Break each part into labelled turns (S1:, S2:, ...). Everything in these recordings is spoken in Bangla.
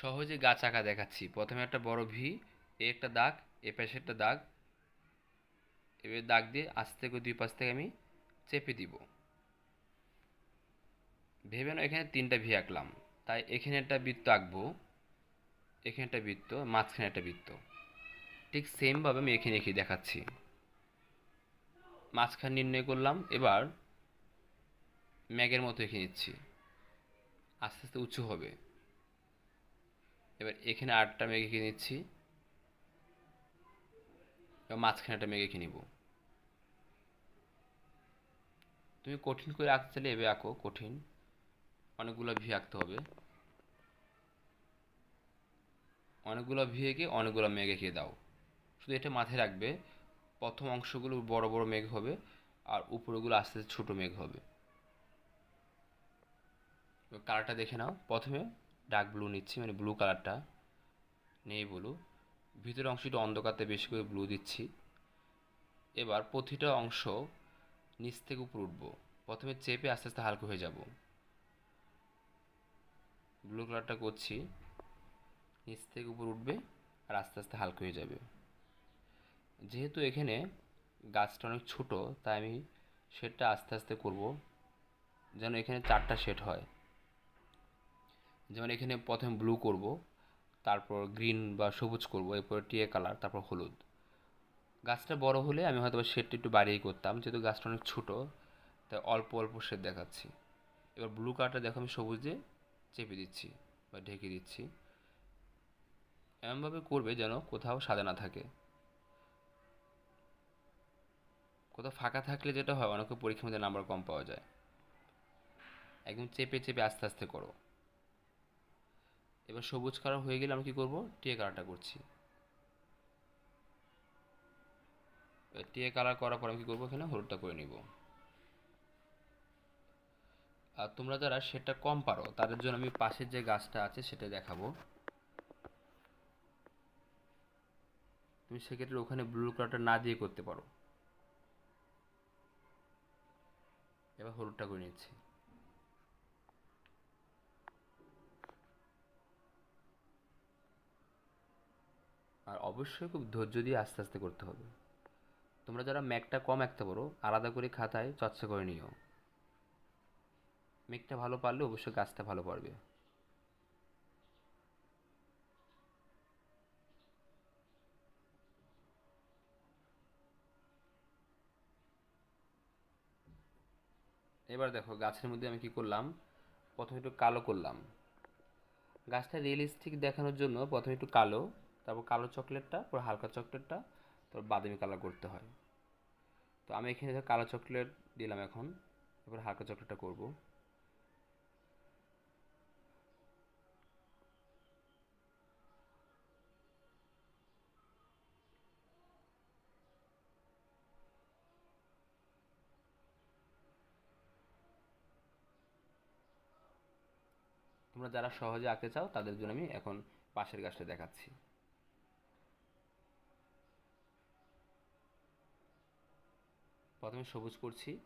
S1: সহজে গাছ আঁকা দেখাচ্ছি। প্রথমে একটা বড় ভি এ একটা দাগ, এ পাশে একটা দাগ। এবার দাগ দিয়ে আস্তে করে দুই পাশ থেকে আমি চেপে দিব। ভেবে না এখানে তিনটা ভি আঁকলাম। তাই এখানে একটা বৃত্ত আঁকবো। এখানে একটা বৃত্ত, মাঝখানে একটা বৃত্ত। ঠিক সেমভাবে আমি এখানে এঁকে দেখাচ্ছি। মাঝখান নির্ণয় করলাম, এবার ম্যাগের মতো এঁকে নিচ্ছি। আস্তে আস্তে উঁচু হবে। এবার এখানে আটটা মেঘ এঁকে নিচ্ছি। এবার মাঝখানে একটা মেঘ এঁকে তুমি কঠিন করে আঁকতে চাইলে এভাবে আঁকো, কঠিন। অনেকগুলো ভি আঁকতে হবে। অনেকগুলো ভি এঁকে অনেকগুলো মেঘ এঁকে দাও। শুধু এটা মাথায় রাখবে, প্রথম অংশগুলো বড় বড় মেঘ হবে আর উপরেগুলো আস্তে আস্তে ছোটো মেঘ হবে। কালারটা দেখে নাও প্রথমে। ডার্ক ব্লু নিচ্ছি মানে ব্লু কালারটা নেই ব্লু ভিতরের অংশটা অন্ধকারতে বেশি করে ব্লু দিচ্ছি। এবার প্রতিটা অংশ নিচ থেকে উপর উঠবো। প্রথমে চেপে আস্তে আস্তে হালকা হয়ে যাব। ব্লু কালারটা করছি। নিচ থেকে উপর উঠবে আর আস্তে আস্তে হালকা হয়ে যাবে। যেহেতু এখানে গাছটা অনেক ছোট, তাই আমি শেডটা আস্তে আস্তে করব। যেন এখানে চারটা শেড হয়। যেমন এখানে প্রথমে ব্লু করব, তারপর গ্রিন বা সবুজ করব, এরপর টিয়ে কালার তারপর হলুদ। গাছটা বড় হলে আমি হয়তো শেডটা একটু বাড়িয়েই করতাম, যেহেতু গাছটা অনেক ছোটো, তাই অল্প অল্প শেড দেখাচ্ছি। এবার ব্লু কালারটা দেখো আমি সবুজে চেপে দিচ্ছি বা ঢেকে দিচ্ছি। এমনভাবে করবে যেন কোথাও সাদা না থাকে। কোথাও ফাঁকা থাকলে যেটা হয়, অনেকে পরীক্ষার মধ্যে নাম্বার কম পাওয়া যায়। একদম চেপে চেপে আস্তে আস্তে করো। এবার সবুজ কালার হয়ে গেলে আমি কী করব? টিয়ে কালারটা করছি। টিয়ে কালার করার পর আমি কী করব? এখানে হলুদটা করে নিব। আর তোমরা যারা সেটা কম পারো, তাদের জন্য আমি পাশের যে গাছটা আছে সেটা দেখাবো। তুমি সেক্ষেত্রে ওখানে ব্লু কালারটা না দিয়ে করতে পারো। এবার হলুদটা করে নিচ্ছি। আর অবশ্যই খুব ধৈর্য দিয়ে আস্তে আস্তে করতে হবে। তোমরা যারা ম্যাকটা কম আঁকতে পারো আলাদা করে খাতায় চর্চা করে নিও। মেঘটা ভালো পারলে অবশ্যই গাছটা ভালো পারবে এবার দেখো গাছের মধ্যে আমি কি করলাম? প্রথমে একটু কালো করলাম। গাছটা রিয়েলিস্টিক দেখানোর জন্য প্রথমে একটু কালো তারপর কালো চকলেটটা, পুরো হালকা চকলেটটা, তারপর বাদামি কালার করতে হয়। তো আমি এখানে কালো চকলেট দিলাম এখন, এবার হালকা চকলেটটা করব। তোমরা যারা সহজে আঁকতে চাও, তাদের জন্য আমি এখন পাশের গাছটা দেখাচ্ছি। প্রথমে সবুজ করছি,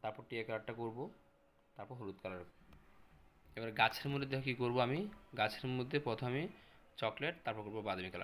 S1: তারপর টিয়া কালারটা করব, তারপর হলুদ কালার। এবার গাছের মধ্যে দেখো কী করব আমি? গাছের মধ্যে প্রথমে চকলেট, তারপর করব বাদামি কালার।